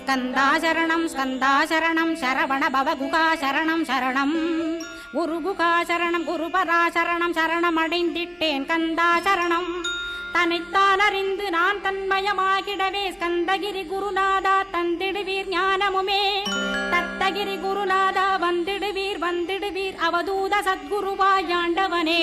ஸ்கந்தாசரணம் ஸ்கந்தாசரணம் சரவண பவகுகா சரணம். சரணம் குருகுகா சரணம் குருபராசரணம் சரணம் அடைந்திட்டேன் கந்தாசரணம். தன்னைத்தான் அறிந்து நான் தன்மயமாகிடவே ஸ்கந்தகிரி குருநாதா தந்திடுவீர் ஞானமுமே. தத்தகிரி குருநாதா வந்திடுவீர் வந்திடுவீர் அவதூத சத்குருவாய் ஆண்டவனே.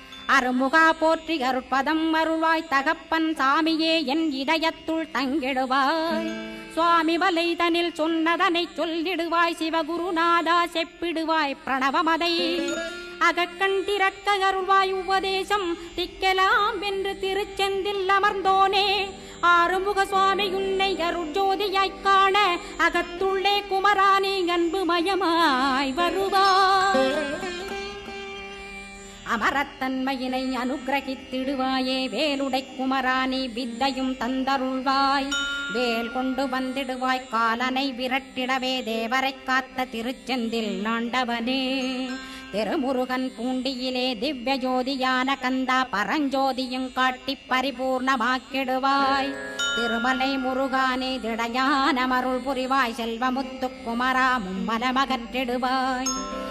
அருமுகா போற்றி அருட்பதம் அருள்வாய் தகப்பன் சாமியே என் இதயத்துள் தங்கிடுவாய். சுவாமி வலைதனில் சொன்னதனை சொல்லிடுவாய் சிவகுருநாதா செப்பிடுவாய் பிரணவமதை. அகக்கண் திறக்க அருள்வாய் உபதேசம் திக்கலாம் என்று திருச்செந்தில் அமர்ந்தோனே. ஆறுமுக சுவாமி உன்னை அருட்ஜோதியாய்க் காண அகத்துள்ளே குமராணி அன்பு மயமாய் வருவாய். அமரத்தன்மையினை அனுகிரகித்திடுவாயே. வேலுடை குமராணி வித்தையும் தந்தருள்வாய். வேல் கொண்டு வந்திடுவாய் காலனை விரட்டிடவே. தேவரை காத்த திருச்செந்தில் ஆண்டவனே. திருமுருகன் பூண்டியிலே திவ்ய ஜோதியான கந்தா பரஞ்சோதியும் காட்டி பரிபூர்ணமாக்கிடுவாய். திருமலை முருகானே திடையான மருள் புரிவாய். செல்வமுத்து குமரா மும்மலமகற்றிடுவாய்.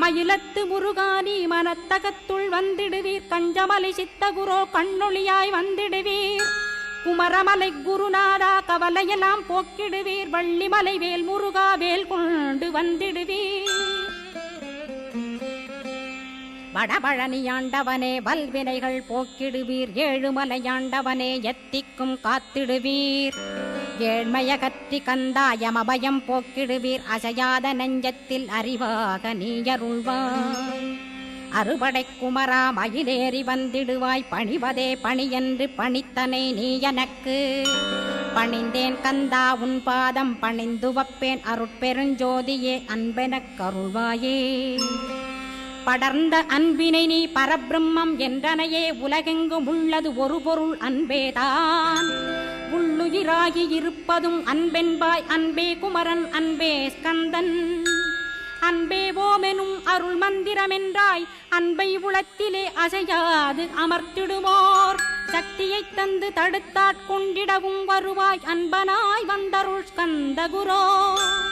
மயிலத்து முருகானி மனத்தகத்துள் வந்திடுவீர். கஞ்சமலை சித்தகுரோ கண்ணொளியாய் வந்திடுவீர். குமரமலை குருநாதா கவலையெல்லாம் போக்கிடுவீர். வள்ளிமலை வேல் முருகா வேல் கொண்டு வந்திடுவீர் வடபழனியாண்டவனே வல்வினைகள் போக்கிடுவீர். ஏழுமலையாண்டவனே எத்திக்கும் காத்திடுவீர். ஏழ்மைய கற்றி கந்தாயம் அபயம் போக்கிடுவீர் அசையாத நெஞ்சத்தில் அறிவாக நீயருள்வாய் அறுபடை குமரா மயிலேறி வந்திடுவாய் பணிவதே பணியென்று பணித்தனை நீ எனக்கு பணிந்தேன் கந்தா உன் பாதம் பணிந்து வப்பேன் அருட்பெருஞ்சோதியே அன்பெனக் கருள்வாயே. படர்ந்த அன்பினை நீ பரபிரம்மம் என்றனையே உலகெங்கும் உள்ளது ஒரு பொருள் அன்பேதான். உள்ளுயிராகி இருப்பதும் அன்பென்பாய் அன்பே குமரன் அன்பே ஸ்கந்தன். அன்பே ஓமெனும் அருள் மந்திரமென்றாய் அன்பை உளத்திலே அசையாது அமர்த்திடுவோர். சக்தியைத் தந்து தடுத்தாட்கொண்டிடவும் வருவாய் அன்பனாய் வந்தருள் ஸ்கந்தகுரோ. குரோ